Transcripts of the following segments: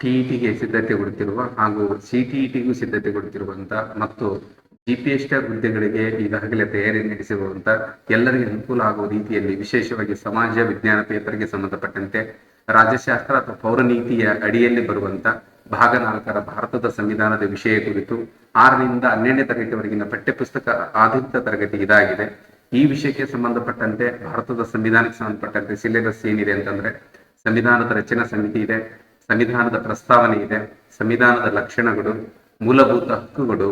ಟಿಇಟಿಗೆ ಸಿದ್ಧತೆ ಕೊಡುತ್ತಿರುವ ಹಾಗೂ ಸಿಟಿಇಟಿಗೂ ಸಿದ್ಧತೆ ಕೊಡುತ್ತಿರುವಂತಹ ಮತ್ತು ಜಿಪಿಎಸ್ಟ ಹುದ್ದೆಗಳಿಗೆ ಈಗಾಗಲೇ ತಯಾರಿ ನಡೆಸಿರುವಂತಹ ಎಲ್ಲರಿಗೆ ಅನುಕೂಲ ಆಗುವ ರೀತಿಯಲ್ಲಿ ವಿಶೇಷವಾಗಿ ಸಮಾಜ ವಿಜ್ಞಾನ ಪೇಪರ್ಗೆ ಸಂಬಂಧಪಟ್ಟಂತೆ ರಾಜ್ಯಶಾಸ್ತ್ರ ಅಥವಾ ಪೌರನೀತಿಯ ಅಡಿಯಲ್ಲಿ ಬರುವಂತ ಭಾಗ ನಾಲ್ಕರ ಭಾರತದ ಸಂವಿಧಾನದ ವಿಷಯ ಕುರಿತು ಆರರಿಂದ ಹನ್ನೆರಡನೇ ತರಗತಿವರೆಗಿನ ಪಠ್ಯಪುಸ್ತಕ ಆಧುನಿಕ ತರಗತಿ ಇದಾಗಿದೆ. ಈ ವಿಷಯಕ್ಕೆ ಸಂಬಂಧಪಟ್ಟಂತೆ ಭಾರತದ ಸಂವಿಧಾನಕ್ಕೆ ಸಂಬಂಧಪಟ್ಟಂತೆ ಸಿಲೆಬಸ್ ಏನಿದೆ ಅಂತಂದ್ರೆ ಸಂವಿಧಾನದ ರಚನಾ ಸಮಿತಿ ಇದೆ. ಸಂವಿಧಾನದ ಪ್ರಸ್ತಾವನೆ ಇದೆ, ಸಂವಿಧಾನದ ಲಕ್ಷಣಗಳು, ಮೂಲಭೂತ ಹಕ್ಕುಗಳು,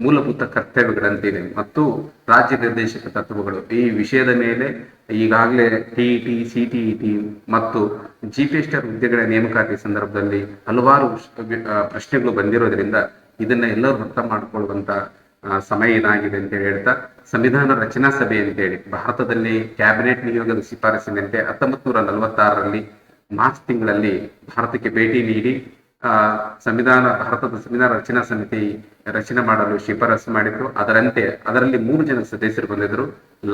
ಮೂಲಭೂತ ಕರ್ತವ್ಯಗಳಂತಿದೆ ಮತ್ತು ರಾಜ್ಯ ನಿರ್ದೇಶಕ ತತ್ವಗಳು ಈ ವಿಷಯದ ಮೇಲೆ ಈಗಾಗಲೇ ಟಿಇಟಿ ಸಿಟಿಇಟಿ ಮತ್ತು ಜಿಪಿಎಸ್ಟರ್ ಹುದ್ದೆಗಳ ನೇಮಕಾತಿ ಸಂದರ್ಭದಲ್ಲಿ ಹಲವಾರು ಪ್ರಶ್ನೆಗಳು ಬಂದಿರೋದ್ರಿಂದ ಇದನ್ನ ಎಲ್ಲರೂ ಅರ್ಥ ಮಾಡಿಕೊಳ್ಳುವಂತ ಸಮಯ ಏನಾಗಿದೆ ಅಂತ ಹೇಳ್ತಾ, ಸಂವಿಧಾನ ರಚನಾ ಸಭೆ ಅಂತೇಳಿ, ಭಾರತದಲ್ಲಿ ಕ್ಯಾಬಿನೆಟ್ ನಿಯೋಗದ ಶಿಫಾರಸಿನಂತೆ ಹತ್ತೊಂಬತ್ತು ನೂರ ನಲವತ್ತಾರರಲ್ಲಿ ಮಾರ್ಚ್ ತಿಂಗಳಲ್ಲಿ ಭಾರತಕ್ಕೆ ಭೇಟಿ ನೀಡಿ ಸಂವಿಧಾನ, ಭಾರತದ ಸಂವಿಧಾನ ರಚನಾ ಸಮಿತಿ ರಚನೆ ಮಾಡಲು ಶಿಫಾರಸು ಮಾಡಿದ್ರು. ಅದರಂತೆ ಅದರಲ್ಲಿ ಮೂರು ಜನ ಸದಸ್ಯರು ಬಂದಿದ್ರು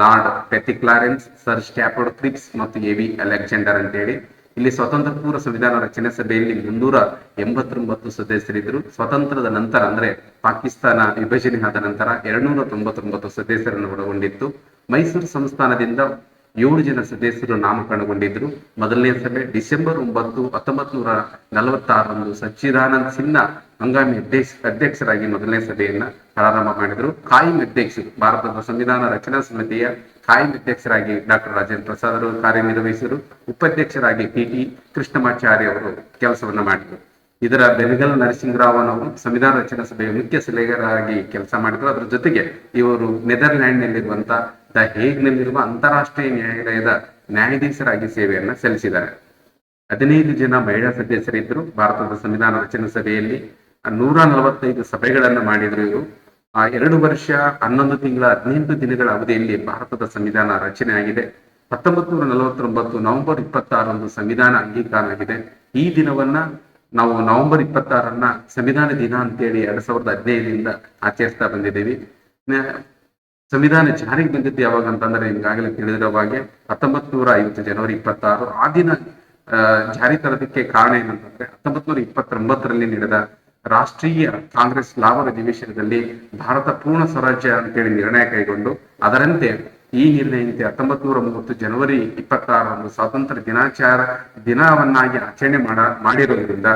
Lord Pethick Lawrence, Sir Stafford Cripps ಮತ್ತು ಎ ವಿ ಅಲೆಕ್ಸಾಂಡರ್ ಅಂತೇಳಿ. ಇಲ್ಲಿ ಸ್ವತಂತ್ರ ಪೂರ್ವ ಸಂವಿಧಾನ ರಚನೆ ಸಭೆಯಲ್ಲಿ ಮುನ್ನೂರ ಎಂಬತ್ತೊಂಬತ್ತು ಸದಸ್ಯರಿದ್ರು ಸ್ವತಂತ್ರದ ನಂತರ ಅಂದ್ರೆ ಪಾಕಿಸ್ತಾನ ವಿಭಜನೆ ಆದ ನಂತರ ಎರಡ್ನೂರ ತೊಂಬತ್ತೊಂಬತ್ತು ಸದಸ್ಯರನ್ನು ಒಳಗೊಂಡಿತ್ತು. ಮೈಸೂರು ಸಂಸ್ಥಾನದಿಂದ ಏಳು ಜನ ಸದಸ್ಯರು ನಾಮಕರಣಗೊಂಡಿದ್ದರು. ಮೊದಲನೇ ಸಭೆ ಡಿಸೆಂಬರ್ ಒಂಬತ್ತು ಹತ್ತೊಂಬತ್ ನೂರ ನಲವತ್ತಾರರಂದು ಸಚ್ಚಿದಾನಂದ್ ಸಿನ್ಹಾ ಹಂಗಾಮಿ ಅಧ್ಯಕ್ಷ, ಅಧ್ಯಕ್ಷರಾಗಿ ಮೊದಲನೇ ಸಭೆಯನ್ನ ಪ್ರಾರಂಭ ಮಾಡಿದರು. ಕಾಯಂ ಅಧ್ಯಕ್ಷರು, ಭಾರತದ ಸಂವಿಧಾನ ರಚನಾ ಸಮಿತಿಯ ಕಾಯಂ ಅಧ್ಯಕ್ಷರಾಗಿ ಡಾಕ್ಟರ್ ರಾಜೇಂದ್ರ ಪ್ರಸಾದ್ ಅವರು ಕಾರ್ಯನಿರ್ವಹಿಸಿದರು. ಉಪಾಧ್ಯಕ್ಷರಾಗಿ ಪಿಟಿ ಕೃಷ್ಣಮಾಚಾರ್ಯ ಅವರು ಕೆಲಸವನ್ನ ಮಾಡಿದರು. ಇದರ ಬೆನಗಲ್ ನರಸಿಂಹರಾವನ್ ಅವರು ಸಂವಿಧಾನ ರಚನಾ ಸಭೆಯ ಮುಖ್ಯ ಸಲಹೆಗಾರರಾಗಿ ಕೆಲಸ ಮಾಡಿದ್ರು. ಅದರ ಜೊತೆಗೆ ಇವರು ನೆದರ್ಲ್ಯಾಂಡ್ ನಲ್ಲಿರುವಂತ ದ ಹೇಗ್ ನಲ್ಲಿರುವ ಅಂತಾರಾಷ್ಟ್ರೀಯ ನ್ಯಾಯಾಲಯದ ನ್ಯಾಯಾಧೀಶರಾಗಿ ಸೇವೆಯನ್ನ ಸಲ್ಲಿಸಿದ್ದಾರೆ. ಹದಿನೈದು ಜನ ಮಹಿಳಾ ಸದಸ್ಯರಿದ್ದರು ಭಾರತದ ಸಂವಿಧಾನ ರಚನಾ ಸಭೆಯಲ್ಲಿ ನೂರ ನಲವತ್ತೈದು ಸಭೆಗಳನ್ನ ಮಾಡಿದ್ರು ಇವರು. ಆ ಎರಡು ವರ್ಷ ಹನ್ನೊಂದು ತಿಂಗಳ ಹದಿನೆಂಟು ದಿನಗಳ ಅವಧಿಯಲ್ಲಿ ಭಾರತದ ಸಂವಿಧಾನ ರಚನೆ ಆಗಿದೆ. ಹತ್ತೊಂಬತ್ತು ನೂರ ನಲವತ್ತೊಂಬತ್ತು ನವೆಂಬರ್ ಇಪ್ಪತ್ತಾರರಂದು ಸಂವಿಧಾನ ಅಂಗೀಕಾರ ಆಗಿದೆ. ಈ ದಿನವನ್ನ ನಾವು ನವೆಂಬರ್ ಇಪ್ಪತ್ತಾರನ್ನ ಸಂವಿಧಾನ ದಿನ ಅಂತೇಳಿ ಎರಡ್ ಸಾವಿರದ ಹದಿನೈದರಿಂದ ಆಚರಿಸ್ತಾ ಬಂದಿದ್ದೀವಿ. ಸಂವಿಧಾನ ಜಾರಿಗೆ ಬಂದಿದ್ದು ಯಾವಾಗ ಅಂತಂದ್ರೆ ಈಗಾಗಲೇ ತಿಳಿದಿರೋ ಹಾಗೆ ಹತ್ತೊಂಬತ್ ನೂರ ಐವತ್ತು ಜನವರಿ ಇಪ್ಪತ್ತಾರು. ಆ ದಿನ ಜಾರಿ ತರೋದಕ್ಕೆ ಕಾರಣ ಏನಂತಂದ್ರೆ ಹತ್ತೊಂಬತ್ ನೂರ ಇಪ್ಪತ್ತೊಂಬತ್ತರಲ್ಲಿ ನಡೆದ ರಾಷ್ಟ್ರೀಯ ಕಾಂಗ್ರೆಸ್ ಲಾಭದ ಅಧಿವೇಶನದಲ್ಲಿ ಭಾರತ ಪೂರ್ಣ ಸ್ವರಾಜ್ಯ ಅಂತೇಳಿ ನಿರ್ಣಯ ಕೈಗೊಂಡು ಅದರಂತೆ ಈ ನಿರ್ಣಯಂತೆ ಹತ್ತೊಂಬತ್ ನೂರ ಮೂವತ್ತು ಜನವರಿ ಇಪ್ಪತ್ತಾರರಂದು ಸ್ವಾತಂತ್ರ್ಯ ದಿನಾಚಾರ ದಿನವನ್ನಾಗಿ ಆಚರಣೆ ಮಾಡ ಮಾಡಿರೋದ್ರಿಂದ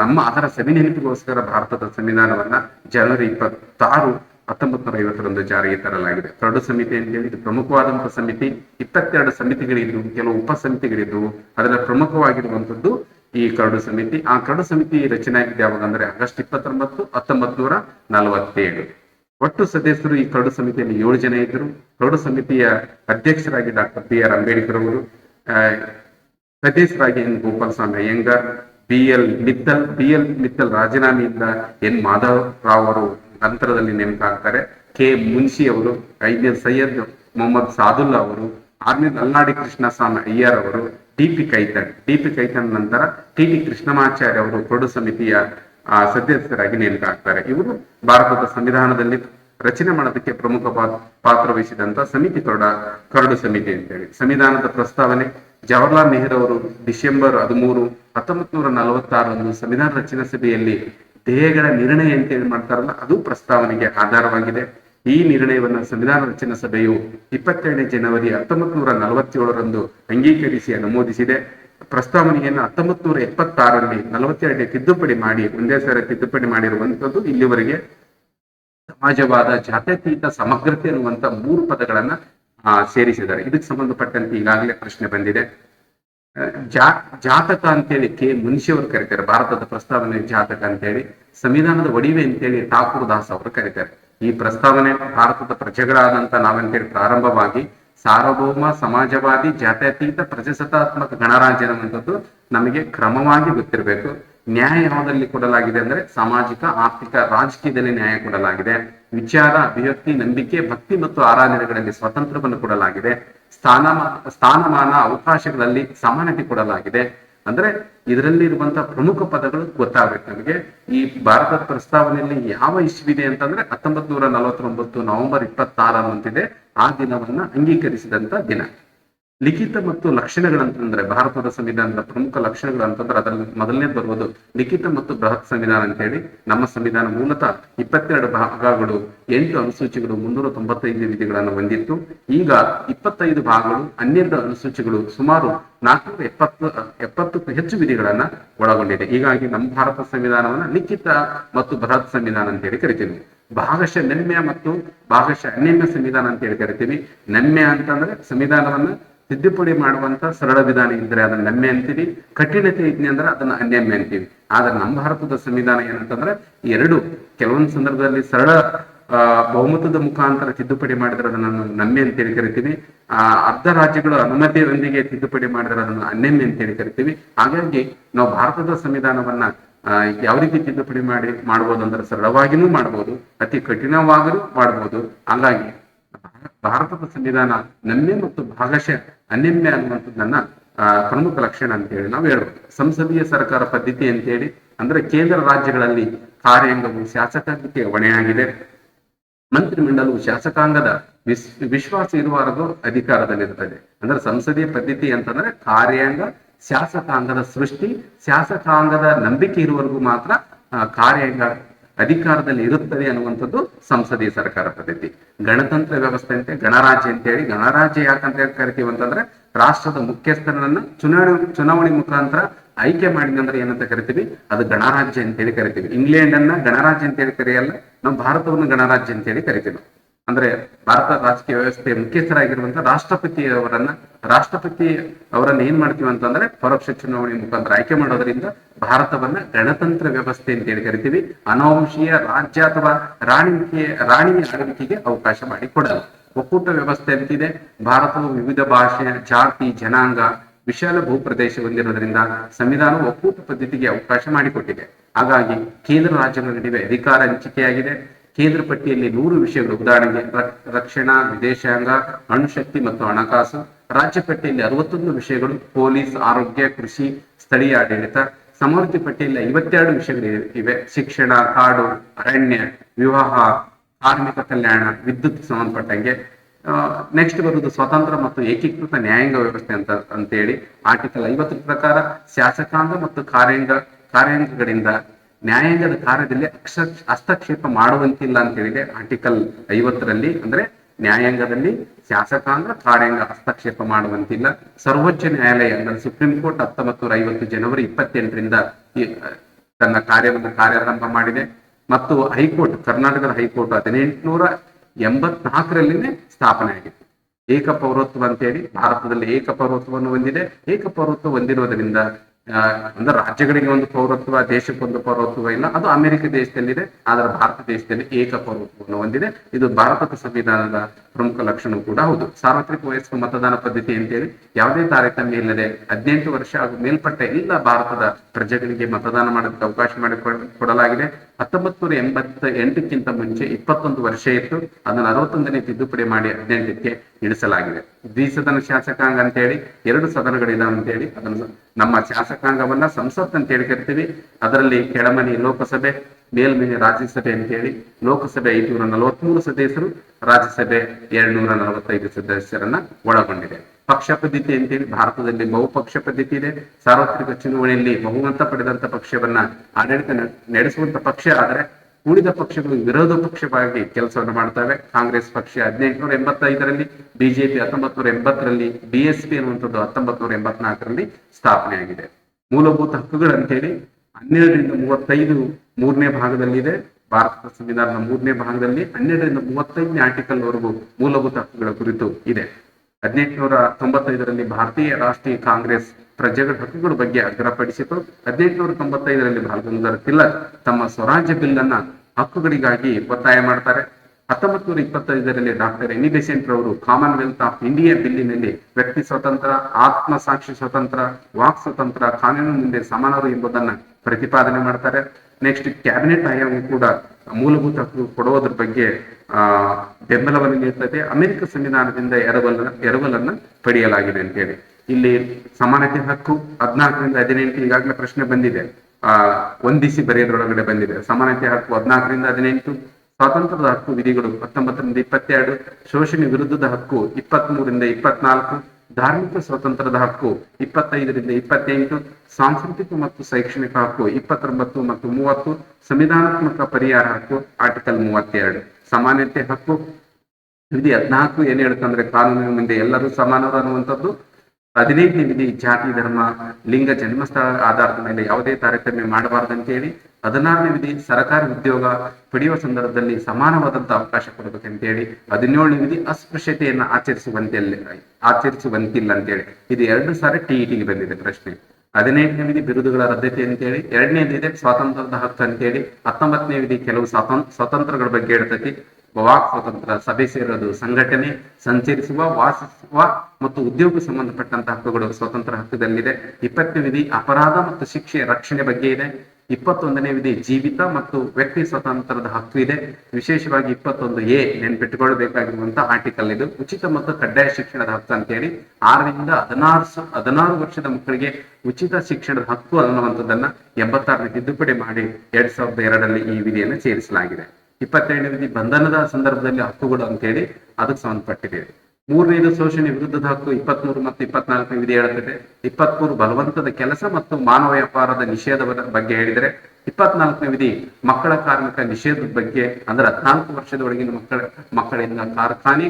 ನಮ್ಮ, ಅದರ ಸವಿ ನೆನಪಿಗೋಸ್ಕರ ಭಾರತದ ಸಂವಿಧಾನವನ್ನ ಜನವರಿ ಇಪ್ಪತ್ತಾರು ಹತ್ತೊಂಬತ್ ನೂರ ಐವತ್ತರಂದು ಜಾರಿಗೆ ತರಲಾಗಿದೆ. ಕರಡು ಸಮಿತಿ ಅಂತೇಳಿ ಇದು ಪ್ರಮುಖವಾದಂತಹ ಸಮಿತಿ. ಇಪ್ಪತ್ತೆರಡು ಸಮಿತಿಗಳಿದ್ದು, ಕೆಲವು ಉಪ ಸಮಿತಿಗಳಿದ್ದವು ಅದರ ಪ್ರಮುಖವಾಗಿರುವಂತದ್ದು ಈ ಕರಡು ಸಮಿತಿ. ಆ ಕರಡು ಸಮಿತಿ ರಚನೆ ಆಗಿದೆ ಯಾವಾಗ ಅಂದ್ರೆ ಆಗಸ್ಟ್ ಇಪ್ಪತ್ತೊಂಬತ್ತು ಹತ್ತೊಂಬತ್ ನೂರ ನಲವತ್ತೇಳು. ಒಟ್ಟು ಸದಸ್ಯರು ಈ ಕರಡು ಸಮಿತಿಯಲ್ಲಿ ಏಳು ಜನ ಇದ್ದರು. ಕರಡು ಸಮಿತಿಯ ಅಧ್ಯಕ್ಷರಾಗಿ ಡಾಕ್ಟರ್ ಬಿ ಆರ್ ಅಂಬೇಡ್ಕರ್ ಅವರು ಸದಸ್ಯರಾಗಿ N Gopalaswamy Ayyangar, B L Mittal, B L Mittal ರಾಜೀನಾಮೆಯಿಂದ ಎನ್ ಮಾಧವ್ ರಾವ್ ಅವರು ನಂತರದಲ್ಲಿ ನೇಮಕ ಆಗ್ತಾರೆ ಕೆ ಮುನ್ಷಿ ಅವರು ಐದನೇ ಸೈಯದ್ ಮೊಹಮ್ಮದ್ ಸಾದುಲ್ಲಾ ಅವರು ಆರನೇ ಅಲ್ಲಾಡಿ ಕೃಷ್ಣಸ್ವಾಮಿ ಅಯ್ಯರ್ ಅವರು, T P Khaitan, T P Khaitan ನಂತರ ಟಿ ಟಿ ಕೃಷ್ಣಮಾಚಾರ್ಯ ಅವರು ಕೊಡು ಸಮಿತಿಯ ಆ, ಸದಸ್ಯರಾಗಿ ನೇಮಕ ಆಗ್ತಾರೆ ಇವರು ಭಾರತದ ಸಂವಿಧಾನದಲ್ಲಿ ರಚನೆ ಮಾಡೋದಕ್ಕೆ ಪ್ರಮುಖ ಪಾತ್ರ ವಹಿಸಿದಂತ ಸಮಿತಿ ಕರಡ ಕರಡು ಸಮಿತಿ ಅಂತೇಳಿ. ಸಂವಿಧಾನದ ಪ್ರಸ್ತಾವನೆ ಜವಾಹರ್ಲಾಲ್ ನೆಹರು ಅವರು ಡಿಸೆಂಬರ್ ಹದಿಮೂರು ಹತ್ತೊಂಬತ್ ನೂರ ನಲವತ್ತಾರರಂದು ಸಂವಿಧಾನ ರಚನಾ ಸಭೆಯಲ್ಲಿ ದೇಹಗಳ ನಿರ್ಣಯ ಅಂತ ಹೇಳಿ ಮಾಡ್ತಾರಲ್ಲ ಅದು ಪ್ರಸ್ತಾವನೆಗೆ ಆಧಾರವಾಗಿದೆ. ಈ ನಿರ್ಣಯವನ್ನು ಸಂವಿಧಾನ ರಚನಾ ಸಭೆಯು ಇಪ್ಪತ್ತೆರಡನೇ ಜನವರಿ ಹತ್ತೊಂಬತ್ ನೂರ ನಲವತ್ತೇಳರಂದು ಅಂಗೀಕರಿಸಿ ಅನುಮೋದಿಸಿದೆ. ಪ್ರಸ್ತಾವನೆಯನ್ನು ಹತ್ತೊಂಬತ್ತು ನೂರ ಎಪ್ಪತ್ತಾರರಲ್ಲಿ ನಲವತ್ತೆರಡನೇ ತಿದ್ದುಪಡಿ ಮಾಡಿ, ಒಂದೇ ಸಾರಿ ತಿದ್ದುಪಡಿ ಮಾಡಿರುವಂಥದ್ದು ಇಲ್ಲಿವರೆಗೆ ಸಮಾಜವಾದ ಜಾತ್ಯತೀತ ಸಮಗ್ರತೆ ಅನ್ನುವಂತ ಮೂರು ಪದಗಳನ್ನ ಸೇರಿಸಿದ್ದಾರೆ. ಇದಕ್ಕೆ ಸಂಬಂಧಪಟ್ಟಂತೆ ಈಗಾಗಲೇ ಪ್ರಶ್ನೆ ಬಂದಿದೆ. ಜಾ, ಜಾತಕ ಅಂತೇಳಿ ಕೆ. ಮುನಿಷಿಯವರು ಕರೀತಾರೆ, ಭಾರತದ ಪ್ರಸ್ತಾವನೆ ಜಾತಕ ಅಂತೇಳಿ. ಸಂವಿಧಾನದ ಒಡಿವೆ ಅಂತೇಳಿ ಠಾಕೂರ್ ದಾಸ್ ಅವರು ಕರೀತಾರೆ. ಈ ಪ್ರಸ್ತಾವನೆ ಭಾರತದ ಪ್ರಜೆಗಳಾದಂತ ನಾವಂತೇಳಿ ಪ್ರಾರಂಭವಾಗಿ ಸಾರ್ವಭೌಮ, ಸಮಾಜವಾದಿ, ಜಾತ್ಯತೀತ, ಪ್ರಜಾಸತ್ತಾತ್ಮಕ ಗಣರಾಜ್ಯ ಅನ್ನುವಂಥದ್ದು ನಮಗೆ ಕ್ರಮವಾಗಿ ಗೊತ್ತಿರಬೇಕು. ನ್ಯಾಯ ಯಾವುದರಲ್ಲಿ ಕೊಡಲಾಗಿದೆ ಅಂದ್ರೆ ಸಾಮಾಜಿಕ, ಆರ್ಥಿಕ, ರಾಜಕೀಯದಲ್ಲಿ ನ್ಯಾಯ ಕೊಡಲಾಗಿದೆ. ವಿಚಾರ, ಅಭಿವ್ಯಕ್ತಿ, ನಂಬಿಕೆ, ಭಕ್ತಿ ಮತ್ತು ಆರಾಧನೆಗಳಲ್ಲಿ ಸ್ವತಂತ್ರವನ್ನು ಕೊಡಲಾಗಿದೆ. ಸ್ಥಾನಮಾನ ಸ್ಥಾನಮಾನ, ಅವಕಾಶಗಳಲ್ಲಿ ಸಮಾನತೆ ಕೊಡಲಾಗಿದೆ. ಅಂದ್ರೆ ಇದರಲ್ಲಿ ಇರುವಂತಹ ಪ್ರಮುಖ ಪದಗಳು ಗೊತ್ತಾಗಬೇಕು ನಮಗೆ ಈ ಭಾರತದ ಪ್ರಸ್ತಾವನೆಯಲ್ಲಿ ಯಾವ ಇಶ್ವಿದೆ ಅಂತಂದ್ರೆ ಹತ್ತೊಂಬತ್ ನೂರ ನಲವತ್ತೊಂಬತ್ತು ನವೆಂಬರ್ ಇಪ್ಪತ್ತಾರ ಅಂತಿದೆ ಆ ದಿನವನ್ನ ಅಂಗೀಕರಿಸಿದಂತ ದಿನ. ಲಿಖಿತ ಮತ್ತು ಲಕ್ಷಣಗಳಂತಂದ್ರೆ ಭಾರತದ ಸಂವಿಧಾನದ ಪ್ರಮುಖ ಲಕ್ಷಣಗಳು ಅಂತಂದ್ರೆ ಅದರಲ್ಲಿ ಮೊದಲನೇ ಬರುವುದು ಲಿಖಿತ ಮತ್ತು ಬೃಹತ್ ಸಂವಿಧಾನ ಅಂತ ಹೇಳಿ ನಮ್ಮ ಸಂವಿಧಾನ ಮೂಲತಃ ಇಪ್ಪತ್ತೆರಡು ಭಾಗಗಳು, ಎಂಟು ಅನುಸೂಚಿಗಳು, ಮುನ್ನೂರ ತೊಂಬತ್ತೈದು ವಿಧಿಗಳನ್ನು ಹೊಂದಿತ್ತು. ಈಗ ಇಪ್ಪತ್ತೈದು ಭಾಗಗಳು, ಹನ್ನೆರಡು ಅನುಸೂಚಿಗಳು ಸುಮಾರು ನಾಲ್ಕುನೂರ ಎಪ್ಪತ್ತು, ಎಪ್ಪತ್ತಕ್ಕೂ ಹೆಚ್ಚು ವಿಧಿಗಳನ್ನ ಒಳಗೊಂಡಿದೆ. ಹೀಗಾಗಿ ನಮ್ಮ ಭಾರತ ಸಂವಿಧಾನವನ್ನ ಲಿಖಿತ ಮತ್ತು ಬೃಹತ್ ಸಂವಿಧಾನ ಅಂತ ಹೇಳಿ ಕರಿತೀವಿ. ಭಾಗಶಃ ನಮ್ಯ ಮತ್ತು ಭಾಗಶಃ ಅನ್ಯಮ್ಯ ಸಂವಿಧಾನ ಅಂತ ಹೇಳಿ ಕರಿತೀವಿ. ನೆಮ್ಮೆ ಅಂತಂದ್ರೆ ಸಂವಿಧಾನವನ್ನ ತಿದ್ದುಪಡಿ ಮಾಡುವಂತ ಸರಳ ವಿಧಾನ ಇದ್ರೆ ಅದನ್ನ ನಮ್ಯ ಅಂತೀವಿ. ಕಠಿಣತೆ ಇದ್ನಿ ಅಂದ್ರೆ ಅದನ್ನ ಅನ್ಯಮ್ಮೆ ಅಂತೀವಿ. ಆದ್ರೆ ನಮ್ಮ ಭಾರತದ ಸಂವಿಧಾನ ಏನಂತಂದ್ರೆ ಎರಡು ಕೆಲವೊಂದು ಸಂದರ್ಭದಲ್ಲಿ ಸರಳ ಬಹುಮತದ ಮುಖಾಂತರ ತಿದ್ದುಪಡಿ ಮಾಡಿದ್ರೆ ಅದನ್ನ ನಮ್ಮೆ ಅಂತ ಹೇಳಿ ಕರಿತೀವಿ. ಆ, ಅರ್ಧ ರಾಜ್ಯಗಳ ಅನುಮತಿಯೊಂದಿಗೆ ತಿದ್ದುಪಡಿ ಮಾಡಿದ್ರೆ ಅದನ್ನ ಅನ್ಯಮ್ಯ ಅಂತೇಳಿ ಕರಿತೀವಿ. ಹಾಗಾಗಿ ನಾವು ಭಾರತದ ಸಂವಿಧಾನವನ್ನ ಯಾವ ರೀತಿ ತಿದ್ದುಪಡಿ ಮಾಡಿ, ಮಾಡ್ಬೋದು ಅಂದ್ರೆ ಸರಳವಾಗಿನೂ ಮಾಡ್ಬೋದು, ಅತಿ ಕಠಿಣವಾಗಲೂ ಮಾಡ್ಬೋದು. ಹಾಗಾಗಿ ಭಾರತದ ಸಂವಿಧಾನ ನಮ್ಮೆ ಮತ್ತು ಭಾಗಶಃ ಅನ್ಯಮ್ಯ ಅನ್ನುವಂಥದ್ದನ್ನ ಪ್ರಮುಖ ಲಕ್ಷಣ ಅಂತ ಹೇಳಿ ನಾವು ಹೇಳ್ಬೋದು. ಸಂಸದೀಯ ಸರ್ಕಾರ ಪದ್ಧತಿ ಅಂತೇಳಿ ಅಂದ್ರೆ ಕೇಂದ್ರ ರಾಜ್ಯಗಳಲ್ಲಿ ಕಾರ್ಯಾಂಗವು ಶಾಸಕಾಂಗಕ್ಕೆ ಹೊಣೆಯಾಗಿದೆ. ಮಂತ್ರಿಮಂಡಲವು ಶಾಸಕಾಂಗದ ವಿಶ್ ವಿಶ್ವಾಸ ಇರುವವರೆಗೂ ಅಧಿಕಾರದಲ್ಲಿರ್ತದೆ ಅಂದ್ರೆ ಸಂಸದೀಯ ಪದ್ಧತಿ ಅಂತಂದ್ರೆ ಕಾರ್ಯಾಂಗ, ಶಾಸಕಾಂಗದ ಸೃಷ್ಟಿ, ಶಾಸಕಾಂಗದ ನಂಬಿಕೆ ಇರುವವರೆಗೂ ಮಾತ್ರ ಕಾರ್ಯಾಂಗ ಅಧಿಕಾರದಲ್ಲಿ ಇರುತ್ತದೆ ಅನ್ನುವಂಥದ್ದು ಸಂಸದೀಯ ಸರ್ಕಾರ ಪದ್ಧತಿ. ಗಣತಂತ್ರ ವ್ಯವಸ್ಥೆ ಅಂತೆ, ಗಣರಾಜ್ಯ ಅಂತ ಹೇಳಿ ಗಣರಾಜ್ಯ ಯಾಕಂತ ಹೇಳಿ ಕರಿತೀವಿ ಅಂತಂದ್ರೆ ರಾಷ್ಟ್ರದ ಮುಖ್ಯಸ್ಥರನ್ನ ಚುನಾವಣೆ ಚುನಾವಣೆ ಮುಖಾಂತರ ಆಯ್ಕೆ ಮಾಡಿದಂದ್ರೆ ಏನಂತ ಕರಿತೀವಿ? ಅದು ಗಣರಾಜ್ಯ ಅಂತೇಳಿ ಕರಿತೀವಿ. ಇಂಗ್ಲೆಂಡ್ ಅನ್ನ ಗಣರಾಜ್ಯ ಅಂತೇಳಿ ಕರೆಯಲ್ಲ, ನಾವು ಭಾರತವನ್ನು ಗಣರಾಜ್ಯ ಅಂತೇಳಿ ಕರಿತೀವಿ. ಅಂದ್ರೆ ಭಾರತ ರಾಜಕೀಯ ವ್ಯವಸ್ಥೆ ರಾಷ್ಟ್ರಪತಿ ಅವರನ್ನ ರಾಷ್ಟ್ರಪತಿ ಅವರನ್ನ ಏನ್ ಮಾಡ್ತೀವಿ ಅಂತಂದ್ರೆ ಪರೋಕ್ಷ ಚುನಾವಣೆ ಮುಖಾಂತರ ಆಯ್ಕೆ ಮಾಡೋದ್ರಿಂದ ಭಾರತವನ್ನ ಗಣತಂತ್ರ ವ್ಯವಸ್ಥೆ ಅಂತ ಹೇಳಿ ಕರಿತೀವಿ. ಅನಾವಂಶೀಯ ರಾಜ್ಯ ಅಥವಾ ರಾಣಿಕೆ, ರಾಣಿಯ ಆಳ್ವಿಕೆಗೆ ಅವಕಾಶ ಮಾಡಿ ಕೊಡಲ್ಲ ಒಕ್ಕೂಟ ವ್ಯವಸ್ಥೆ ಅಂತಿದೆ. ಭಾರತವು ವಿವಿಧ ಭಾಷೆ, ಜಾತಿ, ಜನಾಂಗ, ವಿಶಾಲ ಭೂಪ್ರದೇಶ ಹೊಂದಿರೋದ್ರಿಂದ ಸಂವಿಧಾನವು ಒಕ್ಕೂಟ ಪದ್ಧತಿಗೆ ಅವಕಾಶ ಮಾಡಿಕೊಟ್ಟಿದೆ. ಹಾಗಾಗಿ ಕೇಂದ್ರ ರಾಜ್ಯಗಳ ನಡುವೆ ಅಧಿಕಾರ ಹಂಚಿಕೆಯಾಗಿದೆ. ಕೇಂದ್ರ ಪಟ್ಟಿಯಲ್ಲಿ ನೂರು ವಿಷಯಗಳು. ಉದಾಹರಣೆಗೆ ರಕ್ಷಣಾ, ವಿದೇಶಾಂಗ, ಅಣುಶಕ್ತಿ ಮತ್ತು ಹಣಕಾಸು. ರಾಜ್ಯ ಪಟ್ಟಿಯಲ್ಲಿ ಅರವತ್ತೊಂದು ವಿಷಯಗಳು. ಪೊಲೀಸ್, ಆರೋಗ್ಯ, ಕೃಷಿ, ಸ್ಥಳೀಯ ಆಡಳಿತ. ಸಮೃದ್ಧಿ ಪಟ್ಟಿಯಲ್ಲಿ ಐವತ್ತೆರಡು ವಿಷಯಗಳು ಇವೆ. ಶಿಕ್ಷಣ, ಕಾಡು, ಅರಣ್ಯ, ವಿವಾಹ, ಕಾರ್ಮಿಕ ಕಲ್ಯಾಣ, ವಿದ್ಯುತ್ ಸಂಬಂಧಪಟ್ಟಂಗೆ. ನೆಕ್ಸ್ಟ್ ಬರುವುದು ಸ್ವತಂತ್ರ ಮತ್ತು ಏಕೀಕೃತ ನ್ಯಾಯಾಂಗ ವ್ಯವಸ್ಥೆ ಅಂತ, ಅಂತೇಳಿ. ಆರ್ಟಿಕಲ್ ಐವತ್ತರ ಪ್ರಕಾರ ಶಾಸಕಾಂಗ ಮತ್ತು ಕಾರ್ಯಾಂಗ, ಕಾರ್ಯಾಂಗಗಳಿಂದ ನ್ಯಾಯಾಂಗದ ಕಾರ್ಯದಲ್ಲಿ ಅಕ್ಷ ಹಸ್ತಕ್ಷೇಪ ಮಾಡುವಂತಿಲ್ಲ ಅಂತ ಹೇಳಿದೆ. ಆರ್ಟಿಕಲ್ ಐವತ್ತರಲ್ಲಿ ಅಂದ್ರೆ ನ್ಯಾಯಾಂಗದಲ್ಲಿ ಶಾಸಕಾಂಗ ಕಾರ್ಯಾಂಗ ಹಸ್ತಕ್ಷೇಪ ಮಾಡುವಂತಿಲ್ಲ. ಸರ್ವೋಚ್ಚ ನ್ಯಾಯಾಲಯ ಅಂದ್ರೆ ಸುಪ್ರೀಂ ಕೋರ್ಟ್ ಹತ್ತೊಂಬತ್ತು ಐವತ್ತು ಜನವರಿ ಇಪ್ಪತ್ತೆಂಟರಿಂದ ತನ್ನ ಕಾರ್ಯವನ್ನು ಕಾರ್ಯಾರಂಭ ಮಾಡಿದೆ. ಮತ್ತು ಹೈಕೋರ್ಟ್, ಕರ್ನಾಟಕದ ಹೈಕೋರ್ಟ್ ಹದಿನೆಂಟುನೂರ ಎಂಬತ್ನಾಲ್ಕರಲ್ಲಿನೇ ಸ್ಥಾಪನೆ ಆಗಿದೆ ಏಕ ಪೌರತ್ವ ಅಂತೇಳಿ ಭಾರತದಲ್ಲಿ ಏಕಪೌರತ್ವವನ್ನು ಹೊಂದಿದೆ. ಏಕಪೌರತ್ವ ಹೊಂದಿರುವುದರಿಂದ ಅಂದ್ರೆ ರಾಜ್ಯಗಳಿಗೆ ಒಂದು ಪೌರತ್ವ ದೇಶಕ್ಕೊಂದು ಪೌರತ್ವ ಇಲ್ಲ. ಅದು ಅಮೆರಿಕ ದೇಶದಲ್ಲಿದೆ, ಆದರೆ ಭಾರತ ದೇಶದಲ್ಲಿ ಏಕ ಪೌರತ್ವವನ್ನು ಹೊಂದಿದೆ. ಇದು ಭಾರತದ ಸಂವಿಧಾನದ ಪ್ರಮುಖ ಲಕ್ಷಣ ಕೂಡ ಹೌದು. ಸಾರ್ವತ್ರಿಕ ವಯಸ್ಕ ಮತದಾನ ಪದ್ಧತಿ ಅಂತೇಳಿ ಯಾವುದೇ ತಾರತಮ್ಯ ಇಲ್ಲದೆ ಹದಿನೆಂಟು ವರ್ಷ ಹಾಗೂ ಮೇಲ್ಪಟ್ಟ ಎಲ್ಲ ಭಾರತದ ಪ್ರಜೆಗಳಿಗೆ ಮತದಾನ ಮಾಡೋದಕ್ಕೆ ಅವಕಾಶ ಮಾಡಿ ಕೊಡಲಾಗಿದೆ. ಹತ್ತೊಂಬತ್ತು ಎಂಬತ್ತ ಎಂಟಕ್ಕಿಂತ ಮುಂಚೆ ಇಪ್ಪತ್ತೊಂದು ವರ್ಷ ಇತ್ತು. ಅದನ್ನು ಅರವತ್ತೊಂದನೇ ತಿದ್ದುಪಡಿ ಮಾಡಿ ಹದಿನೆಂಟಕ್ಕೆ ಇಳಿಸಲಾಗಿದೆ. ದ್ವಿಸದನ ಶಾಸಕಾಂಗ ಅಂತೇಳಿ, ಎರಡು ಸದನಗಳಿಲ್ಲ ಅಂತೇಳಿ ಅದನ್ನು ನಮ್ಮ ಶಾಸಕಾಂಗವನ್ನ ಸಂಸತ್ ಅಂತ ಹೇಳಿ ಕರಿತೀವಿ. ಅದರಲ್ಲಿ ಕೆಳಮನೆ ಲೋಕಸಭೆ, ಮೇಲ್ಮನೆ ರಾಜ್ಯಸಭೆ ಅಂತೇಳಿ ಲೋಕಸಭೆ ಐದುನೂರ ನಲವತ್ಮೂರು ಸದಸ್ಯರು, ರಾಜ್ಯಸಭೆ ಎರಡ್ನೂರ ನಲವತ್ತೈದು ಸದಸ್ಯರನ್ನ ಒಳಗೊಂಡಿದೆ. ಪಕ್ಷ ಪದ್ಧತಿ ಅಂತೇಳಿ ಭಾರತದಲ್ಲಿ ಬಹುಪಕ್ಷ ಪದ್ಧತಿ ಇದೆ. ಸಾರ್ವತ್ರಿಕ ಚುನಾವಣೆಯಲ್ಲಿ ಬಹುಮತ ಪಡೆದಂತ ಪಕ್ಷವನ್ನ ಆಡಳಿತ ನಡೆಸುವಂತ ಪಕ್ಷ ಆದರೆ ಉಳಿದ ಪಕ್ಷಗಳು ವಿರೋಧ ಪಕ್ಷವಾಗಿ ಕೆಲಸವನ್ನು ಮಾಡ್ತವೆ. ಕಾಂಗ್ರೆಸ್ ಪಕ್ಷ ಹದಿನೆಂಟುನೂರ ಎಂಬತ್ತೈದರಲ್ಲಿ, ಬಿಜೆಪಿ ಹತ್ತೊಂಬತ್ತು ನೂರ ಎಂಬತ್ತರಲ್ಲಿ ಬಿಎಸ್ಪಿ ಅನ್ನುವಂಥದ್ದು ಹತ್ತೊಂಬತ್ ನೂರ ಎಂಬತ್ನಾಲ್ಕರಲ್ಲಿ ಸ್ಥಾಪನೆ ಆಗಿದೆ. ಮೂಲಭೂತ ಹಕ್ಕುಗಳು ಅಂತೇಳಿ ಹನ್ನೆರಡರಿಂದ ಮೂವತ್ತೈದು ಮೂರನೇ ಭಾಗದಲ್ಲಿದೆ. ಭಾರತದ ಸಂವಿಧಾನದ ಮೂರನೇ ಭಾಗದಲ್ಲಿ ಹನ್ನೆರಡರಿಂದ ಮೂವತ್ತೈದನೇ ಆರ್ಟಿಕಲ್ ವರೆಗೂ ಮೂಲಭೂತ ಹಕ್ಕುಗಳ ಕುರಿತು ಇದೆ. ಹದಿನೆಂಟುನೂರ ತೊಂಬತ್ತೈದರಲ್ಲಿ ಭಾರತೀಯ ರಾಷ್ಟ್ರೀಯ ಕಾಂಗ್ರೆಸ್ ಪ್ರಜೆಗಳ ಹಕ್ಕುಗಳ ಬಗ್ಗೆ ಅಗ್ರಪಡಿಸಿತು. ಹದಿನೆಂಟುನೂರ ತೊಂಬತ್ತೈದರಲ್ಲಿ ಬಾಲ ಗಂಗಾಧರ ತಿಲಕ್ ತಮ್ಮ ಸ್ವರಾಜ್ಯ ಬಿಲ್ ಅನ್ನ ಹಕ್ಕುಗಳಿಗಾಗಿ ಒತ್ತಾಯ ಮಾಡ್ತಾರೆ. ಹತ್ತೊಂಬತ್ತು ನೂರ ಇಪ್ಪತ್ತೈದರಲ್ಲಿ ಡಾಕ್ಟರ್ ಎನಿ ಬೆಸೆಂಟ್ ರವರು ಕಾಮನ್ವೆಲ್ತ್ ಆಫ್ ಇಂಡಿಯಾ ಬಿಲ್ಲಿನಲ್ಲಿ ವ್ಯಕ್ತಿ ಸ್ವತಂತ್ರ, ಆತ್ಮ ಸಾಕ್ಷಿ ಸ್ವತಂತ್ರ, ವಾಕ್ ಸ್ವತಂತ್ರ, ಕಾನೂನು ಮುಂದೆ ಸಮಾನರು ಎಂಬುದನ್ನ ಪ್ರತಿಪಾದನೆ ಮಾಡ್ತಾರೆ. ನೆಕ್ಸ್ಟ್ ಕ್ಯಾಬಿನೆಟ್ ಆಯಾಮ ಕೂಡ ಮೂಲಭೂತ ಹಕ್ಕು ಕೊಡೋದ್ರ ಬಗ್ಗೆ, ಆ, ಬೆಂಬಲವನ್ನು ನೀಡುತ್ತದೆ ಅಮೆರಿಕ ಸಂವಿಧಾನದಿಂದ ಎರವಲ ಎರವಲನ್ನ ಪಡೆಯಲಾಗಿದೆ ಅಂತ ಹೇಳಿ. ಇಲ್ಲಿ ಸಮಾನತೆ ಹಕ್ಕು ಹದಿನಾಲ್ಕರಿಂದ ಹದಿನೆಂಟು ಈಗಾಗಲೇ ಪ್ರಶ್ನೆ ಬಂದಿದೆ. ಆ ಒಂದಿಸಿ ಬರೆಯೋದ್ರೊಳಗಡೆ ಬಂದಿದೆ. ಸಮಾನತೆ ಹಕ್ಕು ಹದಿನಾಲ್ಕರಿಂದ ಹದಿನೆಂಟು, ಸ್ವಾತಂತ್ರ್ಯದ ಹಕ್ಕು ವಿಧಿಗಳು ಹತ್ತೊಂಬತ್ತರಿಂದ ಇಪ್ಪತ್ತೆರಡು, ಶೋಷಣೆ ವಿರುದ್ಧದ ಹಕ್ಕು ಇಪ್ಪತ್ತ್ ಮೂರಿಂದ ಇಪ್ಪತ್ನಾಲ್ಕು ಧಾರ್ಮಿಕ ಸ್ವಾತಂತ್ರ್ಯದ ಹಕ್ಕು ಇಪ್ಪತ್ತೈದರಿಂದ ಇಪ್ಪತ್ತೆಂಟು ಸಾಂಸ್ಕೃತಿಕ ಮತ್ತು ಶೈಕ್ಷಣಿಕ ಹಕ್ಕು ಇಪ್ಪತ್ತೊಂಬತ್ತು ಮತ್ತು ಮೂವತ್ತು, ಸಂವಿಧಾನಾತ್ಮಕ ಪರಿಹಾರ ಹಕ್ಕು ಆರ್ಟಿಕಲ್ ಮೂವತ್ತೆರಡು. ಸಮಾನತೆ ಹಕ್ಕು. ವಿಧಿ ಹದಿನಾಲ್ಕು, ಏನ್ ಹೇಳುತ್ತಂದ್ರೆ ಕಾನೂನಿನ ಮುಂದೆ ಎಲ್ಲರೂ ಸಮಾನರು ಅನ್ನುವಂಥದ್ದು. ಹದಿನೈದನೇ ವಿಧಿ ಜಾತಿ, ಧರ್ಮ, ಲಿಂಗ, ಜನ್ಮಸ್ಥಳ, ಆಧಾರದ ಮೇಲೆ ಯಾವುದೇ ತಾರತಮ್ಯ ಮಾಡಬಾರ್ದಂತೇಳಿ ಹದಿನಾರನೇ ವಿಧಿ ಸರ್ಕಾರಿ ಉದ್ಯೋಗ ಪಡೆಯುವ ಸಂದರ್ಭದಲ್ಲಿ ಸಮಾನವಾದಂತ ಅವಕಾಶ ಕೊಡಬೇಕಂತ ಹೇಳಿ ಹದಿನೇಳನೇ ವಿಧಿ ಅಸ್ಪೃಶ್ಯತೆಯನ್ನು ಆಚರಿಸುವಂತೆ ಆಚರಿಸುವಂತಿಲ್ಲ ಅಂತೇಳಿ ಇದು ಎರಡು ಸಾರಿ ಟಿಇಟಿಗೆ ಬಂದಿದೆ ಪ್ರಶ್ನೆ. ಹದಿನೆಂಟನೇ ವಿಧಿ ಬಿರುದುಗಳ ರದ್ದತಿ ಅಂತೇಳಿ ಎರಡನೇದು ಇದೆ ಸ್ವಾತಂತ್ರ್ಯದ ಹಕ್ಕು ಅಂತೇಳಿ, ಹತ್ತೊಂಬತ್ತನೇ ವಿಧಿ ಕೆಲವು ಸ್ವಾತಂತ್ರ್ಯ ಸ್ವಾತಂತ್ರ್ಯಗಳ ಬಗ್ಗೆ ಹೇಳ್ತತಿ. ವಾಕ್ ಸ್ವಾತಂತ್ರ್ಯ ಸಭೆ ಸೇರೋದು, ಸಂಘಟನೆ ಸಂಚರಿಸುವ, ವಾಸಿಸುವ ಮತ್ತು ಉದ್ಯೋಗ ಸಂಬಂಧಪಟ್ಟಂತ ಹಕ್ಕುಗಳು ಸ್ವತಂತ್ರ ಹಕ್ಕದಲ್ಲಿದೆ. ಇಪ್ಪತ್ತನೇ ವಿಧಿ ಅಪರಾಧ ಮತ್ತು ಶಿಕ್ಷೆ ರಕ್ಷಣೆ ಬಗ್ಗೆ ಇದೆ. ಇಪ್ಪತ್ತೊಂದನೇ ವಿಧಿ ಜೀವಿತ ಮತ್ತು ವ್ಯಕ್ತಿ ಸ್ವತಂತ್ರದ ಹಕ್ಕು ಇದೆ. ವಿಶೇಷವಾಗಿ ಇಪ್ಪತ್ತೊಂದು ಎ ನೆನ್ಪಿಟ್ಟುಕೊಳ್ಳಬೇಕಾಗಿರುವಂತಹ ಆರ್ಟಿಕಲ್ ಇದು. ಉಚಿತ ಮತ್ತು ಕಡ್ಡಾಯ ಶಿಕ್ಷಣದ ಹಕ್ಕು ಅಂತೇಳಿ ಆರರಿಂದ ಹದಿನಾರು ಹದಿನಾರು ವರ್ಷದ ಮಕ್ಕಳಿಗೆ ಉಚಿತ ಶಿಕ್ಷಣದ ಹಕ್ಕು ಅನ್ನುವಂಥದ್ದನ್ನ ಎಂಬತ್ತಾರನೇ ತಿದ್ದುಪಡಿ ಮಾಡಿ ಎರಡ್ ಸಾವಿರದ ಎರಡರಲ್ಲಿ ಈ ವಿಧಿಯನ್ನು ಸೇರಿಸಲಾಗಿದೆ ಇಪ್ಪತ್ತೆರಡನೇ ವಿಧಿ ಬಂಧನದ ಸಂದರ್ಭದಲ್ಲಿ ಹಕ್ಕುಗಳು ಅಂತೇಳಿ ಅದಕ್ಕೆ ಸಂಬಂಧಪಟ್ಟಿದೆ. ಮೂರನೇದು ಶೋಷಣೆ ವಿರುದ್ಧದ ಹಕ್ಕು ಇಪ್ಪತ್ಮೂರು ಮತ್ತು ಇಪ್ಪತ್ನಾಲ್ಕನೇ ವಿಧಿ ಹೇಳುತ್ತದೆ. ಇಪ್ಪತ್ಮೂರು ಬಲವಂತದ ಕೆಲಸ ಮತ್ತು ಮಾನವ ವ್ಯಾಪಾರದ ನಿಷೇಧದ ಬಗ್ಗೆ ಹೇಳಿದರೆ, ಇಪ್ಪತ್ನಾಲ್ಕನೇ ವಿಧಿ ಮಕ್ಕಳ ಕಾರ್ಮಿಕ ನಿಷೇಧದ ಬಗ್ಗೆ, ಅಂದ್ರೆ ಹದಿನಾಲ್ಕು ವರ್ಷದ ಒಳಗಿನ ಮಕ್ಕಳ ಮಕ್ಕಳಿಂದ ಕಾರ್ಖಾನೆ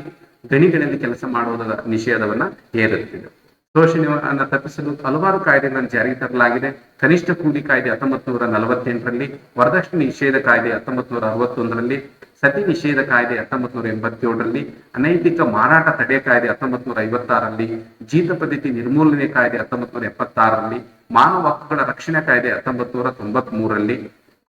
ಗಣಿಗಳಲ್ಲಿ ಕೆಲಸ ಮಾಡುವುದರ ನಿಷೇಧವನ್ನ ಹೇರುತ್ತಿದೆ. ಶೋಷಣೆಯನ್ನು ತಪ್ಪಿಸಲು ಹಲವಾರು ಕಾಯ್ದೆಗಳನ್ನು ಜಾರಿಗೆ ತರಲಾಗಿದೆ. ಕನಿಷ್ಠ ಕೂಲಿ ಕಾಯ್ದೆ ಹತ್ತೊಂಬತ್ ನೂರ ನಲವತ್ತೆಂಟರಲ್ಲಿ, ವರದಕ್ಷಿಣೆ ನಿಷೇಧ ಕಾಯ್ದೆ ಹತ್ತೊಂಬತ್ ನೂರ ಅರವತ್ತೊಂದರಲ್ಲಿ, ಸತಿ ನಿಷೇಧ ಕಾಯ್ದೆ ಹತ್ತೊಂಬತ್ ನೂರ ಎಂಬತ್ತೇಳರಲ್ಲಿ, ಅನೈತಿಕ ಮಾರಾಟ ತಡೆ ಕಾಯ್ದೆ ಹತ್ತೊಂಬತ್ ನೂರ ಐವತ್ತಾರರಲ್ಲಿ, ಜೀತ ಪದ್ಧತಿ ನಿರ್ಮೂಲನೆ ಕಾಯ್ದೆ ಹತ್ತೊಂಬತ್ ನೂರ ಎಪ್ಪತ್ತಾರರಲ್ಲಿ, ಮಾನವ ಹಕ್ಕುಗಳ ರಕ್ಷಣಾ ಕಾಯ್ದೆ ಹತ್ತೊಂಬತ್ ನೂರ ತೊಂಬತ್ ಮೂರರಲ್ಲಿ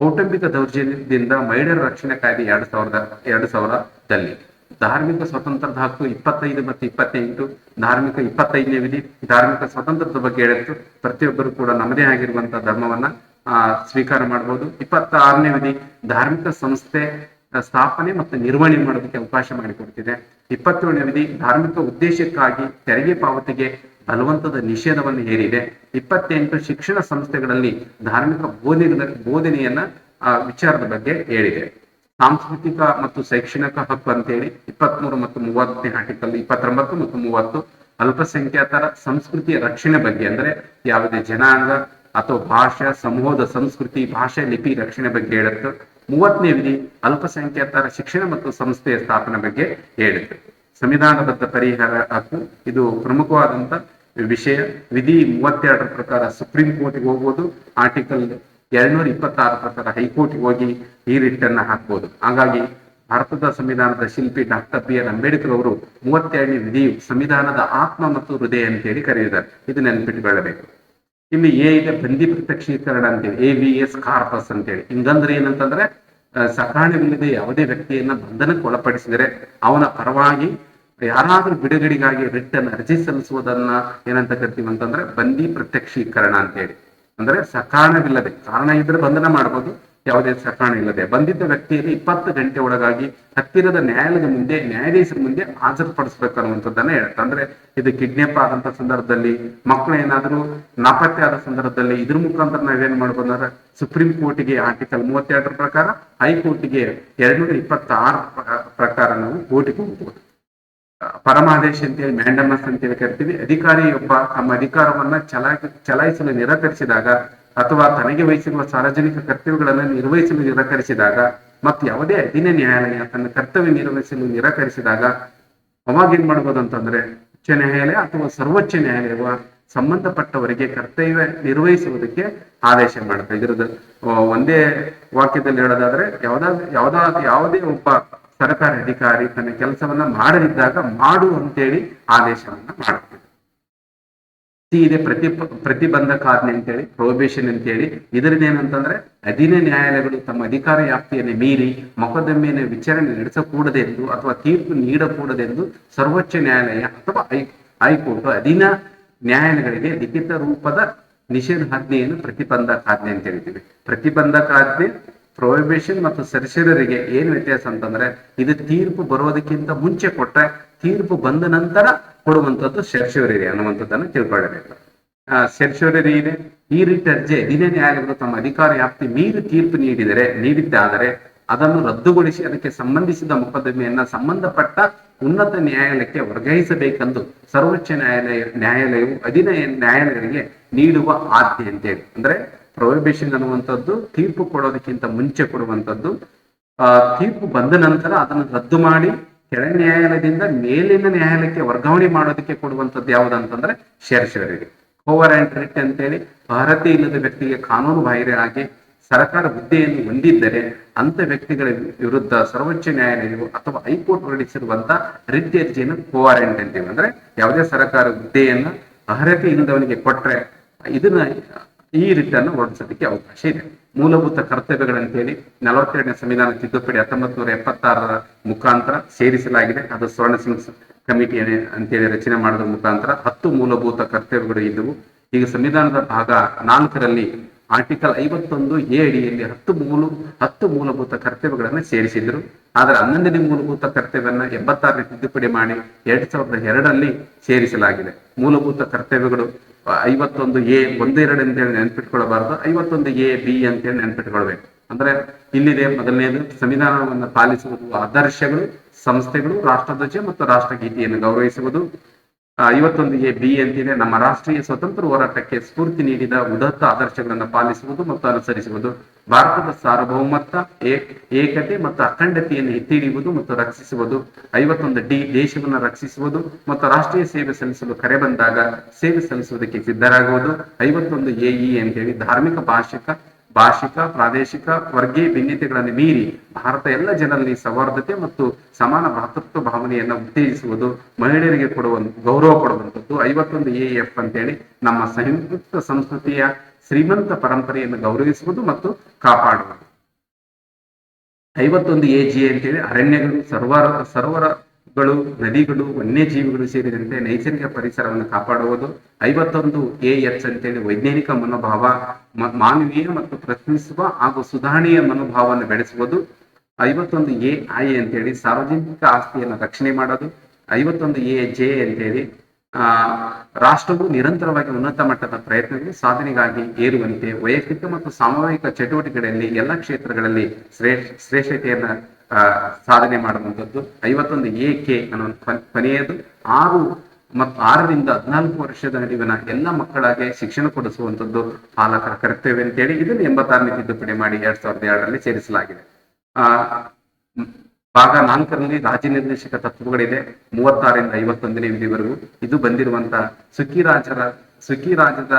ಕೌಟುಂಬಿಕ ದೌರ್ಜನ್ಯದಿಂದ ಮಹಿಳೆಯರ ರಕ್ಷಣಾ ಕಾಯ್ದೆ ಎರಡು ಸಾವಿರದ, ಎರಡು ಸಾವಿರದಲ್ಲಿ. ಧಾರ್ಮಿಕ ಸ್ವತಂತ್ರದ ಹಕ್ಕು ಇಪ್ಪತ್ತೈದು ಮತ್ತು ಇಪ್ಪತ್ತೆಂಟು, ಧಾರ್ಮಿಕ ಇಪ್ಪತ್ತೈದನೇ ವಿಧಿ, ಧಾರ್ಮಿಕ ಸ್ವಾತಂತ್ರ್ಯದ ಬಗ್ಗೆ ಹೇಳಿತ್ತು ಪ್ರತಿಯೊಬ್ಬರು ಕೂಡ ನಮ್ಮದೇ ಆಗಿರುವಂತಹ ಧರ್ಮವನ್ನ, ಆ, ಸ್ವೀಕಾರ ಮಾಡಬಹುದು ಇಪ್ಪತ್ತಾರನೇ ವಿಧಿ, ಧಾರ್ಮಿಕ ಸಂಸ್ಥೆ ಸ್ಥಾಪನೆ ಮತ್ತು ನಿರ್ವಹಣೆ ಮಾಡೋದಕ್ಕೆ ಅವಕಾಶ ಮಾಡಿಕೊಡ್ತಿದೆ. ಇಪ್ಪತ್ತೇಳನೇ ವಿಧಿ, ಧಾರ್ಮಿಕ ಉದ್ದೇಶಕ್ಕಾಗಿ ತೆರಿಗೆ ಪಾವತಿಗೆ ಬಲವಂತದ ನಿಷೇಧವನ್ನು ಹೇರಿದೆ. ಇಪ್ಪತ್ತೆಂಟು ಶಿಕ್ಷಣ ಸಂಸ್ಥೆಗಳಲ್ಲಿ ಧಾರ್ಮಿಕ ಬೋಧನೆ, ಬೋಧನೆಯನ್ನ, ಆ, ವಿಚಾರದ ಬಗ್ಗೆ ಹೇಳಿದೆ. ಸಾಂಸ್ಕೃತಿಕ ಮತ್ತು ಶೈಕ್ಷಣಿಕ ಹಕ್ಕು ಅಂತೇಳಿ ಇಪ್ಪತ್ಮೂರು ಮತ್ತು ಮೂವತ್ತನೇ ಆರ್ಟಿಕಲ್ ಇಪ್ಪತ್ತೊಂಬತ್ತು ಮತ್ತು ಮೂವತ್ತು ಅಲ್ಪಸಂಖ್ಯಾತರ ಸಂಸ್ಕೃತಿಯ ರಕ್ಷಣೆ ಬಗ್ಗೆ ಅಂದ್ರೆ ಯಾವುದೇ ಜನಾಂಗ ಅಥವಾ ಭಾಷಾ, ಸಮೂಹದ ಸಂಸ್ಕೃತಿ, ಭಾಷೆ ಲಿಪಿ ರಕ್ಷಣೆ ಬಗ್ಗೆ ಹೇಳುತ್ತೆ. ಮೂವತ್ತನೇ ವಿಧಿ ಅಲ್ಪಸಂಖ್ಯಾತರ ಶಿಕ್ಷಣ ಮತ್ತು ಸಂಸ್ಥೆಯ ಸ್ಥಾಪನೆ ಬಗ್ಗೆ ಹೇಳುತ್ತೆ. ಸಂವಿಧಾನಬದ್ಧ ಪರಿಹಾರ ಹಕ್ಕು, ಇದು ಪ್ರಮುಖವಾದಂತ ವಿಷಯ. ವಿಧಿ ಮೂವತ್ತೆರಡರ ಪ್ರಕಾರ ಸುಪ್ರೀಂ ಕೋರ್ಟ್ಗೆ ಹೋಗ್ಬೋದು. ಆರ್ಟಿಕಲ್ ಎರಡ್ನೂರ ಇಪ್ಪತ್ತಾರು ಪ್ರಕಾರ ಹೈಕೋರ್ಟ್ಗೆ ಹೋಗಿ ಈ ರಿಟ್ಟನ್ನ ಹಾಕ್ಬೋದು. ಹಾಗಾಗಿ ಭಾರತದ ಸಂವಿಧಾನದ ಶಿಲ್ಪಿ ಡಾಕ್ಟರ್ ಬಿ ಆರ್ ಅಂಬೇಡ್ಕರ್ ಅವರು ಮೂವತ್ತೆರಡನೇ ವಿಧಿ ಸಂವಿಧಾನದ ಆತ್ಮ ಮತ್ತು ಹೃದಯ ಅಂತೇಳಿ ಕರೆದಿದ್ದಾರೆ. ಇದು ನೆನಪಿಟ್ಟುಕೊಳ್ಳಬೇಕು ಇಲ್ಲಿ ಎ ಇದೆ ಬಂದಿ ಪ್ರತ್ಯಕ್ಷೀಕರಣ ಅಂತೇಳಿ ಎ ವಿ ಎಸ್ ಕಾರ್ಪಸ್ ಅಂತೇಳಿ ಹಿಂಗಂದ್ರೆ ಏನಂತಂದ್ರೆ ಸಕಾರಣವಿಲ್ಲದೆ ಯಾವುದೇ ವ್ಯಕ್ತಿಯನ್ನ ಬಂಧನಕ್ಕೆ ಒಳಪಡಿಸಿದರೆ ಅವನ ಪರವಾಗಿ ಯಾರಾದ್ರೂ ಬಿಡುಗಡೆಗಾಗಿ ರಿಟ್ ಅನ್ನು ಅರ್ಜಿ ಸಲ್ಲಿಸುವುದನ್ನ ಏನಂತ ಕರಿತೀವಿ ಅಂತಂದ್ರೆ ಬಂದಿ ಪ್ರತ್ಯಕ್ಷೀಕರಣ ಅಂತೇಳಿ ಅಂದ್ರೆ ಸಕಾರಣವಿಲ್ಲದೆ ಕಾರಣ ಇದ್ರೆ ಬಂಧನ ಮಾಡಬಹುದು ಯಾವುದೇ ಸಕಾರಣ ಇಲ್ಲದೆ. ಬಂಧಿತ ವ್ಯಕ್ತಿಯಲ್ಲಿ ಇಪ್ಪತ್ತು ಗಂಟೆ ಒಳಗಾಗಿ ಹತ್ತಿರದ ನ್ಯಾಯಾಲಯದ ಮುಂದೆ, ನ್ಯಾಯಾಧೀಶರ ಮುಂದೆ ಹಾಜರುಪಡಿಸ್ಬೇಕು ಅನ್ನುವಂಥದ್ದನ್ನ ಹೇಳುತ್ತೆ ಅಂದ್ರೆ ಇದು ಕಿಡ್ನಾಪ್ ಆದಂತ ಸಂದರ್ಭದಲ್ಲಿ, ಮಕ್ಕಳು ಏನಾದ್ರೂ ನಾಪತ್ತೆ ಆದ ಸಂದರ್ಭದಲ್ಲಿ ಇದ್ರ ಮುಖಾಂತರ ನಾವೇನ್ ಮಾಡ್ಬೋದು ಅಂದ್ರೆ ಸುಪ್ರೀಂ ಕೋರ್ಟಿಗೆ ಆರ್ಟಿಕಲ್ ಮೂವತ್ತೆರಡರ ಪ್ರಕಾರ, ಹೈಕೋರ್ಟ್ಗೆ ಎರಡ್ನೂರ ಇಪ್ಪತ್ತಾರು ಪ್ರಕಾರ ನಾವು ಕೋರ್ಟಿಗೆ ಹೋಗ್ಬೋದು. ಪರಮಾದೇಶ ಅಂತೇಳಿ ಮ್ಯಾಂಡಮಸ್ ಅಂತೇಳಿ ಕರಿತೀವಿ. ಅಧಿಕಾರಿಯೊಬ್ಬ ತಮ್ಮ ಅಧಿಕಾರವನ್ನ ಚಲಾ ಚಲಾಯಿಸಲು ನಿರಾಕರಿಸಿದಾಗ ಅಥವಾ ತನಗೆ ವಹಿಸಿರುವ ಸಾರ್ವಜನಿಕ ಕರ್ತವ್ಯಗಳನ್ನು ನಿರ್ವಹಿಸಲು ನಿರಾಕರಿಸಿದಾಗ ಮತ್ತು ಯಾವುದೇ ಅಧೀನ ನ್ಯಾಯಾಲಯ ತನ್ನ ಕರ್ತವ್ಯ ನಿರ್ವಹಿಸಲು ನಿರಾಕರಿಸಿದಾಗ ಅವಾಗ ಏನ್ ಮಾಡ್ಬೋದು ಅಂತಂದ್ರೆ ಉಚ್ಚ ನ್ಯಾಯಾಲಯ ಅಥವಾ ಸರ್ವೋಚ್ಚ ನ್ಯಾಯಾಲಯವ ಸಂಬಂಧಪಟ್ಟವರಿಗೆ ಕರ್ತವ್ಯ ನಿರ್ವಹಿಸುವುದಕ್ಕೆ ಆದೇಶ ಮಾಡುತ್ತೆ ಇದ್ರದ್ದು ಒಂದೇ ವಾಕ್ಯದಲ್ಲಿ ಹೇಳೋದಾದ್ರೆ ಯಾವ್ದಾದ್ರು ಯಾವ್ದಾದ್ರು ಯಾವುದೇ ಒಬ್ಬ ಸರ್ಕಾರಿ ಅಧಿಕಾರಿ ತನ್ನ ಕೆಲಸವನ್ನ ಮಾಡದಿದ್ದಾಗ ಮಾಡು ಅಂತೇಳಿ ಆದೇಶವನ್ನ ಮಾಡುತ್ತೆ ಇದೆ ಪ್ರತಿ ಪ್ರತಿಬಂಧಕಾಜ್ಞೆ ಅಂತೇಳಿ ಪ್ರೊಬೇಷನ್ ಅಂತೇಳಿ. ಇದರಿಂದ ಏನಂತಂದ್ರೆ ಅಧೀನ ನ್ಯಾಯಾಲಯಗಳು ತಮ್ಮ ಅಧಿಕಾರ ವ್ಯಾಪ್ತಿಯನ್ನು ಮೀರಿ ಮೊಕದ್ದಮೆಯನ್ನು ವಿಚಾರಣೆ ನಡೆಸಕೂಡದೆಂದು ಅಥವಾ ತೀರ್ಪು ನೀಡಕೂಡದೆಂದು ಸರ್ವೋಚ್ಚ ನ್ಯಾಯಾಲಯ ಅಥವಾ ಹೈ, ಹೈಕೋರ್ಟ್ ಅಧೀನ ನ್ಯಾಯಾಲಯಗಳಿಗೆ ಲಿಖಿತ ರೂಪದ ನಿಷೇಧಾಜ್ಞೆಯನ್ನು ಪ್ರತಿಬಂಧಕಾಜ್ಞೆ ಅಂತ ಹೇಳ್ತೀವಿ ಪ್ರತಿಬಂಧಕಾಜ್ಞೆ ಪ್ರೊಹಿಬಿಷನ್ ಮತ್ತು ಸೆರ್ಷರರಿಗೆ ಏನ್ ವ್ಯತ್ಯಾಸ ಅಂತಂದ್ರೆ ಇದು ತೀರ್ಪು ಬರೋದಕ್ಕಿಂತ ಮುಂಚೆ ಕೊಟ್ಟರೆ ತೀರ್ಪು ಬಂದ ನಂತರ ಕೊಡುವಂತದ್ದು ಸೆರ್ಷರರಿ ಅನ್ನುವಂಥದ್ದನ್ನು ತಿಳ್ಕೊಳ್ಳಬೇಕು. ಸೆರ್ಷರರಿ ಇದೆ. ಈ ರೀತಿ ಅರ್ಜಿ ದಿನ ನ್ಯಾಯಾಲಯಗಳು ತಮ್ಮ ಅಧಿಕಾರ ವ್ಯಾಪ್ತಿ ಮೀರಿ ತೀರ್ಪು ನೀಡಿದರೆ, ನೀಡಿದ್ದಾದರೆ ಅದನ್ನು ರದ್ದುಗೊಳಿಸಿ ಅದಕ್ಕೆ ಸಂಬಂಧಿಸಿದ ಮೊಕದ್ದಮೆಯನ್ನ ಸಂಬಂಧಪಟ್ಟ ಉನ್ನತ ನ್ಯಾಯಾಲಯಕ್ಕೆ ವರ್ಗಾಯಿಸಬೇಕೆಂದು ಸರ್ವೋಚ್ಚ ನ್ಯಾಯಾಲಯ, ನ್ಯಾಯಾಲಯವು ಅಧೀನ ನ್ಯಾಯಾಲಯಗಳಿಗೆ ನೀಡುವ ಆದ್ಯತೆ ಅಂತೇಳಿ. ಅಂದ್ರೆ ಪ್ರೊಹಿಬಿಷನ್ ಅನ್ನುವಂಥದ್ದು ತೀರ್ಪು ಕೊಡೋದಕ್ಕಿಂತ ಮುಂಚೆ ಕೊಡುವಂಥದ್ದು. ಆ, ತೀರ್ಪು ಬಂದ ನಂತರ ಅದನ್ನು ರದ್ದು ಮಾಡಿ ಕೆಳ ನ್ಯಾಯಾಲಯದಿಂದ ಮೇಲಿನ ನ್ಯಾಯಾಲಯಕ್ಕೆ ವರ್ಗಾವಣೆ ಮಾಡೋದಕ್ಕೆ ಕೊಡುವಂಥದ್ದು ಯಾವುದಂತಂದ್ರೆ ಶೇರ್ಷರಿಗೆ ಓವರ್ ಆ್ಯಂಡ್ ರಿಟ್ ಅಂತೇಳಿ ಅರ್ಹತೆ ಇಲ್ಲದ ವ್ಯಕ್ತಿಗೆ ಕಾನೂನು ಬಾಹಿರವಾಗಿ ಸರ್ಕಾರ ಹುದ್ದೆಯನ್ನು ಹೊಂದಿದ್ದರೆ ಅಂತ ವ್ಯಕ್ತಿಗಳ ವಿರುದ್ಧ ಸರ್ವೋಚ್ಚ ನ್ಯಾಯಾಲಯವು ಅಥವಾ ಹೈಕೋರ್ಟ್ ಹೊರಡಿಸಿರುವಂತಹ ರಿಟ್ ಅರ್ಜಿಯನ್ನು ಕೋವಾರೆಂಟ್ ಅಂತೀವಿ ಅಂದ್ರೆ ಯಾವುದೇ ಸರ್ಕಾರ ಹುದ್ದೆಯನ್ನ ಅರ್ಹತೆ ಇಲ್ಲದವನಿಗೆ ಕೊಟ್ರೆ ಇದನ್ನ ಈ ರೀತಿಯನ್ನ ಹೊರಡಿಸೋದಕ್ಕೆ ಅವಕಾಶ ಇದೆ. ಮೂಲಭೂತ ಕರ್ತವ್ಯಗಳಂತೇಳಿ ನಲವತ್ತೆರಡನೇ ಸಂವಿಧಾನ ತಿದ್ದುಪಡಿ ಹತ್ತೊಂಬತ್ತು ನೂರ ಎಪ್ಪತ್ತಾರರ ಮುಖಾಂತರ ಸೇರಿಸಲಾಗಿದೆ. ಅದು ಸ್ವರ್ಣ ಸಿಂಗ್ ಕಮಿಟಿ ಅಂತೇಳಿ ರಚನೆ ಮಾಡೋದ್ರ ಮುಖಾಂತರ ಹತ್ತು ಮೂಲಭೂತ ಕರ್ತವ್ಯಗಳು ಇದ್ದವು. ಈಗ ಸಂವಿಧಾನದ ಭಾಗ ನಾಲ್ಕರಲ್ಲಿ ಆರ್ಟಿಕಲ್ ಐವತ್ತೊಂದು ಎ ಅಡಿಯಲ್ಲಿ ಹತ್ತು ಮೂಲ, ಹತ್ತು ಮೂಲಭೂತ ಕರ್ತವ್ಯಗಳನ್ನು ಸೇರಿಸಿದ್ರು. ಆದರೆ ಹನ್ನೊಂದನೇ ಮೂಲಭೂತ ಕರ್ತವ್ಯವನ್ನು ಎಂಬತ್ತಾರನೇ ತಿದ್ದುಪಡಿ ಮಾಡಿ ಎರಡ್ ಸಾವಿರದ ಎರಡರಲ್ಲಿ ಸೇರಿಸಲಾಗಿದೆ. ಮೂಲಭೂತ ಕರ್ತವ್ಯಗಳು ಐವತ್ತೊಂದು ಎ ಒಂದೆರಡು ಅಂತೇಳಿ ನೆನ್ಪಿಟ್ಕೊಳ್ಬಾರ್ದು. ಐವತ್ತೊಂದು ಎ, ಬಿ ಅಂತೇಳಿ ನೆನ್ಪಿಟ್ಕೊಳ್ಬೇಕು. ಅಂದ್ರೆ ಇಲ್ಲಿದೆ ಮೊದಲನೇದು ಸಂವಿಧಾನವನ್ನು ಪಾಲಿಸುವುದು ಆದರ್ಶಗಳು, ಸಂಸ್ಥೆಗಳು, ರಾಷ್ಟ್ರಧ್ವಜ ಮತ್ತು ರಾಷ್ಟ್ರಗೀತೆಯನ್ನು ಗೌರವಿಸುವುದು. ಎ ಬಿ ಅಂತಿದೆ ನಮ್ಮ ರಾಷ್ಟ್ರೀಯ ಸ್ವತಂತ್ರ ಹೋರಾಟಕ್ಕೆ ಸ್ಫೂರ್ತಿ ನೀಡಿದ ಉದತ್ತ ಆದರ್ಶಗಳನ್ನು ಪಾಲಿಸುವುದು ಮತ್ತು ಅನುಸರಿಸುವುದು. ಭಾರತದ ಸಾರ್ವಭೌಮತ್ವ ಏಕತೆ ಮತ್ತು ಅಖಂಡತೆಯನ್ನು ಎತ್ತಿಡಿಯುವುದು ಮತ್ತು ರಕ್ಷಿಸುವುದು. ಐವತ್ತೊಂದು ಡಿ, ದೇಶವನ್ನು ರಕ್ಷಿಸುವುದು ಮತ್ತು ರಾಷ್ಟ್ರೀಯ ಸೇವೆ ಸಲ್ಲಿಸಲು ಕರೆ ಬಂದಾಗ ಸೇವೆ ಸಲ್ಲಿಸುವುದಕ್ಕೆ ಸಿದ್ಧರಾಗುವುದು. ಐವತ್ತೊಂದು ಎಇ ಅಂತೇಳಿ ಧಾರ್ಮಿಕ ಭಾಷಿಕ ಭಾಷಿಕ, ಪ್ರಾದೇಶಿಕ, ವರ್ಗೀಯ ಭಿನ್ನತೆಗಳನ್ನು ಮೀರಿ ಭಾರತ ಎಲ್ಲ ಜನರಲ್ಲಿ ಸೌಹಾರ್ದತೆ ಮತ್ತು ಸಮಾನ ಭ್ರಾತೃತ್ವ ಭಾವನೆಯನ್ನು ಉತ್ತೇಜಿಸುವುದು ಮಹಿಳೆಯರಿಗೆ ಕೊಡುವ ಗೌರವ ಕೊಡುವಂಥದ್ದು ಐವತ್ತೊಂದು ಎ ಎಫ್ ಅಂತೇಳಿ ನಮ್ಮ ಸಂಯುಕ್ತ ಸಂಸ್ಕೃತಿಯ ಶ್ರೀಮಂತ ಪರಂಪರೆಯನ್ನು ಗೌರವಿಸುವುದು ಮತ್ತು ಕಾಪಾಡುವುದು. ಐವತ್ತೊಂದು ಎ ಜಿ ಅಂತೇಳಿ ಅರಣ್ಯಗಳು ಸರ್ವರ ಸರ್ವರಗಳು ನದಿಗಳು, ವನ್ಯಜೀವಿಗಳು ಸೇರಿದಂತೆ ನೈಸರ್ಗಿಕ ಪರಿಸರವನ್ನು ಕಾಪಾಡುವುದು ಐವತ್ತೊಂದು ಎ ಎಚ್ ಅಂತೇಳಿ ವೈಜ್ಞಾನಿಕ ಮನೋಭಾವ ಮಾನವೀಯ ಮತ್ತು ಪ್ರಶ್ನಿಸುವ ಹಾಗೂ ಸುಧಾರಣೆಯ ಮನೋಭಾವವನ್ನು ಬೆಳೆಸುವುದು. ಐವತ್ತೊಂದು ಎ ಐ ಅಂತೇಳಿ ಸಾರ್ವಜನಿಕ ಆಸ್ತಿಯನ್ನು ರಕ್ಷಣೆ ಮಾಡೋದು. ಐವತ್ತೊಂದು ಎ ಜೆ ಅಂತೇಳಿ, ಆ, ರಾಷ್ಟ್ರವು ನಿರಂತರವಾಗಿ ಉನ್ನತ ಮಟ್ಟದ ಪ್ರಯತ್ನಗಳು, ಸಾಧನೆಗಾಗಿ ಏರುವಂತೆ ವೈಯಕ್ತಿಕ ಮತ್ತು ಸಾಮೂಹಿಕ ಚಟುವಟಿಕೆಗಳಲ್ಲಿ ಎಲ್ಲ ಕ್ಷೇತ್ರಗಳಲ್ಲಿ ಶ್ರೇಷ್ಠ, ಶ್ರೇಷ್ಠತೆಯನ್ನ ಸಾಧನೆ ಮಾಡುವಂಥದ್ದು. ಐವತ್ತೊಂದು ಎ ಕೆ ಅನ್ನೋ ಕೊನ್- ಕೊನೆಯದು. ಆರು ಮತ್ತು ಆರರಿಂದ ಹದಿನಾಲ್ಕು ವರ್ಷದ ನಡುವಿನ ಎಲ್ಲ ಮಕ್ಕಳಿಗೆ ಶಿಕ್ಷಣ ಕೊಡಿಸುವಂಥದ್ದು ಪಾಲಕರ ಕರ್ತವ್ಯ ಅಂತೇಳಿ ಇದನ್ನು ಎಂಬತ್ತಾರನೇ ತಿದ್ದುಪಡಿ ಮಾಡಿ ಎರಡ್ ಸಾವಿರದ ಎರಡರಲ್ಲಿ ಸೇರಿಸಲಾಗಿದೆ. ಆ ಭಾಗ ನಾಲ್ಕರಲ್ಲಿ ರಾಜ್ಯ ನಿರ್ದೇಶಕ ತತ್ವಗಳಿದೆ. ಮೂವತ್ತಾರರಿಂದ ಐವತ್ತೊಂದನೇ ವಿಧಿವರೆಗೂ ಇದು ಬಂದಿರುವಂತಹ ಸುಖಿ ರಾಜರ ಸುಖಿ ರಾಜದ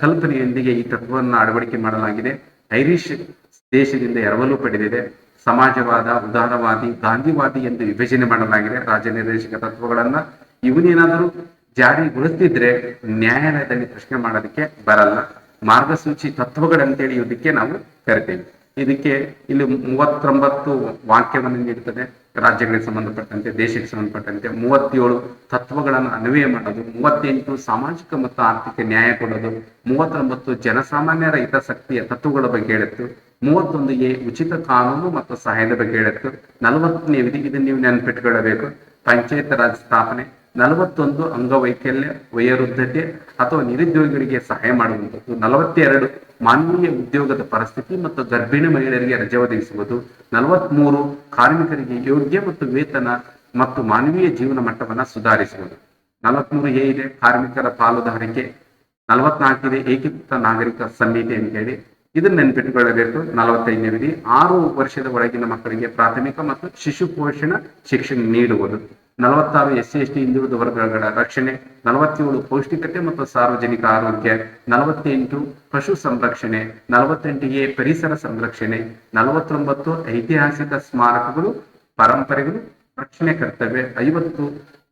ಕಲ್ಪನೆಯೊಂದಿಗೆ ಈ ತತ್ವವನ್ನು ಅಳವಡಿಕೆ ಮಾಡಲಾಗಿದೆ. ಐರಿಷ್ ದೇಶದಿಂದ ಎರವಲು ಪಡೆದಿದೆ. ಸಮಾಜವಾದ, ಉದಾರವಾದಿ, ಗಾಂಧಿವಾದಿ ಎಂದು ವಿಭಜನೆ ಮಾಡಲಾಗಿದೆ. ರಾಜ್ಯ ನಿರ್ದೇಶಕ ತತ್ವಗಳನ್ನ ಇವನೇನಾದರೂ ಜಾರಿಗೊಳಿಸ್ತಿದ್ರೆ ನ್ಯಾಯಾಲಯದಲ್ಲಿ ಪ್ರಶ್ನೆ ಮಾಡೋದಕ್ಕೆ ಬರಲ್ಲ. ಮಾರ್ಗಸೂಚಿ ತತ್ವಗಳಂತೇಳಿ ಇದಕ್ಕೆ ನಾವು ಕರಿತೇವೆ. ಇದಕ್ಕೆ ಇಲ್ಲಿ ಮೂವತ್ತೊಂಬತ್ತು ವಾಕ್ಯವನ್ನು ನೀಡುತ್ತದೆ. ರಾಜ್ಯಗಳಿಗೆ ಸಂಬಂಧಪಟ್ಟಂತೆ, ದೇಶಕ್ಕೆ ಸಂಬಂಧಪಟ್ಟಂತೆ ಮೂವತ್ತೇಳು ತತ್ವಗಳನ್ನು ಅನ್ವಯ ಮಾಡೋದು, ಮೂವತ್ತೆಂಟು ಸಾಮಾಜಿಕ ಮತ್ತು ಆರ್ಥಿಕ ನ್ಯಾಯ ಕೊಡೋದು, ಮೂವತ್ತೊಂಬತ್ತು ಜನಸಾಮಾನ್ಯರ ಹಿತಾಸಕ್ತಿಯ ತತ್ವಗಳ ಬಗ್ಗೆ ಹೇಳುತ್ತು. ಮೂವತ್ತೊಂದು ಎ ಉಚಿತ ಕಾನೂನು ಮತ್ತು ಸಹಾಯದ ಬಗ್ಗೆ ಹೇಳುತ್ತೆ. ನಲವತ್ತನೇ ವಿಧಿ ಇದನ್ನು ನೀವು ನೆನಪಿಟ್ಕೊಳ್ಳಬೇಕು. ಪಂಚಾಯತ್ ರಾಜ್ ಸ್ಥಾಪನೆ, ನಲವತ್ತೊಂದು ಅಂಗವೈಕಲ್ಯ, ವಯೋವೃದ್ಧತೆ ಅಥವಾ ನಿರುದ್ಯೋಗಿಗಳಿಗೆ ಸಹಾಯ ಮಾಡುವಂಥದ್ದು ನಲವತ್ತೆರಡು, ಮಾನವೀಯ ಉದ್ಯೋಗದ ಪರಿಸ್ಥಿತಿ ಮತ್ತು ಗರ್ಭಿಣಿ ಮಹಿಳೆಯರಿಗೆ ರಜೆ ಒದಗಿಸುವುದು. ನಲವತ್ಮೂರು, ಕಾರ್ಮಿಕರಿಗೆ ಯೋಗ್ಯ ಮತ್ತು ವೇತನ ಮತ್ತು ಮಾನವೀಯ ಜೀವನ ಮಟ್ಟವನ್ನು ಸುಧಾರಿಸುವುದು. ನಲವತ್ಮೂರು ಎ ಇದೆ, ಕಾರ್ಮಿಕರ ಪಾಲುದಾರಿಕೆ. ನಲವತ್ನಾಲ್ಕಿದೆ ಏಕೀಕೃತ ನಾಗರಿಕ ಸಮಿತಿ ಅಂತೇಳಿ. ಇದನ್ನ ನೆನ್ಪಿಟ್ಟುಕೊಳ್ಳಬೇಕು ನಲವತ್ತೈದನೇ ವಿಧಿ, ಆರು ವರ್ಷದ ಒಳಗಿನ ಮಕ್ಕಳಿಗೆ ಪ್ರಾಥಮಿಕ ಮತ್ತು ಶಿಶು ಪೋಷಣ ಶಿಕ್ಷಣ ನೀಡುವುದು. ನಲವತ್ತಾರು ಎಸ್ ಸಿ ಎಸ್ ಟಿ ಹಿಂದುಳಿದ ವರ್ಗಗಳ ರಕ್ಷಣೆ, ನಲವತ್ತೇಳು ಪೌಷ್ಟಿಕತೆ ಮತ್ತು ಸಾರ್ವಜನಿಕ ಆರೋಗ್ಯ, ನಲವತ್ತೆಂಟು ಪಶು ಸಂರಕ್ಷಣೆ, ನಲವತ್ತೆಂಟು ಎ ಪರಿಸರ ಸಂರಕ್ಷಣೆ, ನಲವತ್ತೊಂಬತ್ತು ಐತಿಹಾಸಿಕ ಸ್ಮಾರಕಗಳು, ಪರಂಪರೆಗಳು, ರಕ್ಷಣೆ ಕರ್ತವ್ಯ, ಐವತ್ತು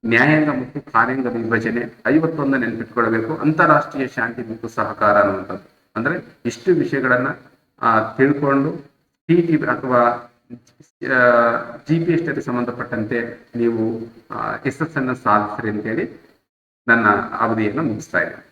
ನ್ಯಾಯಾಂಗ ಮತ್ತು ಕಾರ್ಯಾಂಗ ವಿಭಜನೆ, ಐವತ್ತೊಂದು ನೆನಪಿಟ್ಕೊಳ್ಬೇಕು, ಅಂತಾರಾಷ್ಟ್ರೀಯ ಶಾಂತಿ ಮತ್ತು ಸಹಕಾರ ಅನ್ನುವಂಥದ್ದು. ಅಂದ್ರೆ ಇಷ್ಟು ವಿಷಯಗಳನ್ನು ತಿಳ್ಕೊಂಡು ಟಿ ಟಿ ಅಥವಾ ಜಿ ಪಿ ಎಸ್ ಟಿ ಸಂಬಂಧಪಟ್ಟಂತೆ ನೀವು ಅನ್ನು ಸಾಧಿಸ್ರಿ ಅಂತೇಳಿ ನನ್ನ ಅವಧಿಯನ್ನು ಮುಗಿಸ್ತಾ ಇದ್ದೇನೆ.